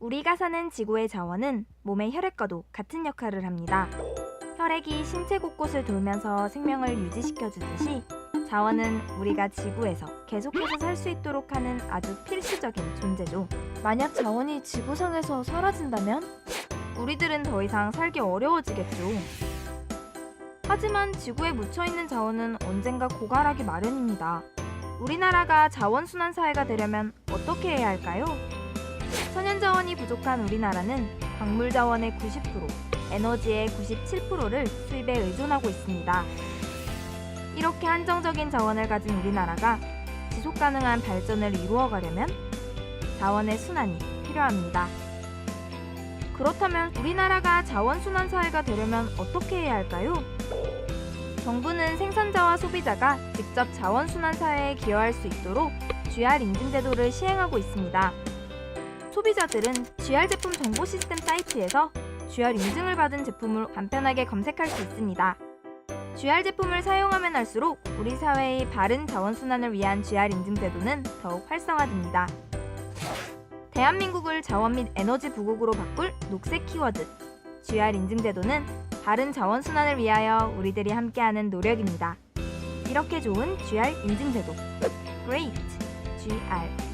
우리가 사는 지구의 자원은 몸의 혈액과도 같은 역할을 합니다. 혈액이 신체 곳곳을 돌면서 생명을 유지시켜 주듯이 자원은 우리가 지구에서 계속해서 살 수 있도록 하는 아주 필수적인 존재죠. 만약 자원이 지구상에서 사라진다면 우리들은 더 이상 살기 어려워지겠죠. 하지만 지구에 묻혀 있는 자원은 언젠가 고갈하기 마련입니다. 우리나라가 자원순환 사회가 되려면 어떻게 해야 할까요? 자원이 부족한 우리나라는 광물 자원의 90%, 에너지의 97%를 수입에 의존하고 있습니다. 이렇게 한정적인 자원을 가진 우리나라가 지속 가능한 발전을 이루어가려면 자원의 순환이 필요합니다. 그렇다면 우리나라가 자원 순환 사회가 되려면 어떻게 해야 할까요? 정부는 생산자와 소비자가 직접 자원 순환 사회에 기여할 수 있도록 GR 인증 제도를 시행하고 있습니다. 소비자들은 GR 제품 정보 시스템 사이트에서 GR 인증을 받은 제품을 간편하게 검색할 수 있습니다. GR 제품을 사용하면 할수록 우리 사회의 바른 자원 순환을 위한 GR 인증 제도는 더욱 활성화됩니다. 대한민국을 자원 및 에너지 부국으로 바꿀 녹색 키워드 GR 인증 제도는 바른 자원 순환을 위하여 우리들이 함께하는 노력입니다. 이렇게 좋은 GR 인증 제도 Great GR